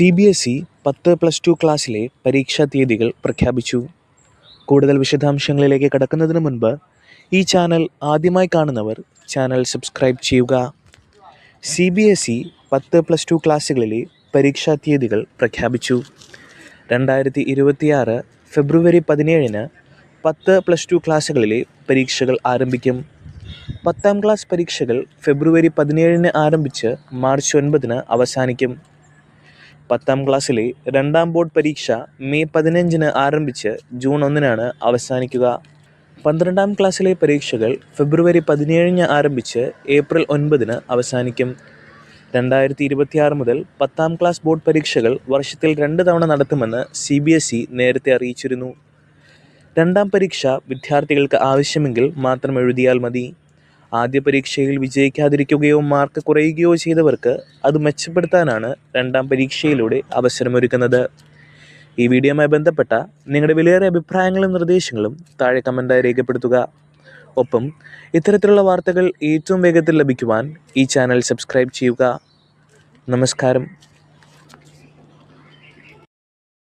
C B S E പത്ത് plus two ക്ലാസ്സിലെ പരീക്ഷാ തീയതികൾ പ്രഖ്യാപിച്ചു. കൂടുതൽ വിശദാംശങ്ങളിലേക്ക് കടക്കുന്നതിന് മുൻപ് ഈ ചാനൽ ആദ്യമായി കാണുന്നവർ ചാനൽ സബ്സ്ക്രൈബ് ചെയ്യുക. സി ബി എസ് ഇ പത്ത് പ്ലസ് ടു ക്ലാസ്സുകളിലെ പരീക്ഷാ തീയതികൾ പ്രഖ്യാപിച്ചു. രണ്ടായിരത്തി ഇരുപത്തിയാറ് ഫെബ്രുവരി പതിനേഴിന് പത്ത് പ്ലസ് ടു ക്ലാസ്സുകളിലെ പരീക്ഷകൾ ആരംഭിക്കും. പത്താം ക്ലാസ് പരീക്ഷകൾ ഫെബ്രുവരി പതിനേഴിന് ആരംഭിച്ച് മാർച്ച് ഒൻപതിന് അവസാനിക്കും. പത്താം ക്ലാസ്സിലെ രണ്ടാം ബോർഡ് പരീക്ഷ മെയ് പതിനഞ്ചിന് ആരംഭിച്ച് ജൂൺ ഒന്നിനാണ് അവസാനിക്കുക. പന്ത്രണ്ടാം ക്ലാസ്സിലെ പരീക്ഷകൾ ഫെബ്രുവരി പതിനേഴിന് ആരംഭിച്ച് ഏപ്രിൽ ഒൻപതിന് അവസാനിക്കും. രണ്ടായിരത്തി ഇരുപത്തിയാറ് മുതൽ പത്താം ക്ലാസ് ബോർഡ് പരീക്ഷകൾ വർഷത്തിൽ രണ്ട് തവണ നടത്തുമെന്ന് സി ബി എസ് ഇ നേരത്തെ അറിയിച്ചിരുന്നു. രണ്ടാം പരീക്ഷ വിദ്യാർത്ഥികൾക്ക് ആവശ്യമെങ്കിൽ മാത്രം എഴുതിയാൽ മതി. ആദ്യ പരീക്ഷയിൽ വിജയിക്കാതിരിക്കുകയോ മാർക്ക് കുറയുകയോ ചെയ്തവർക്ക് അത് മെച്ചപ്പെടുത്താനാണ് രണ്ടാം പരീക്ഷയിലൂടെ അവസരമൊരുക്കുന്നത്. ഈ വീഡിയോയുമായി ബന്ധപ്പെട്ട നിങ്ങളുടെ വിലയേറെ അഭിപ്രായങ്ങളും നിർദ്ദേശങ്ങളും താഴെ കമന്റായി രേഖപ്പെടുത്തുക. ഒപ്പം ഇത്തരത്തിലുള്ള വാർത്തകൾ ഏറ്റവും വേഗത്തിൽ ലഭിക്കുവാൻ ഈ ചാനൽ സബ്സ്ക്രൈബ് ചെയ്യുക. നമസ്കാരം.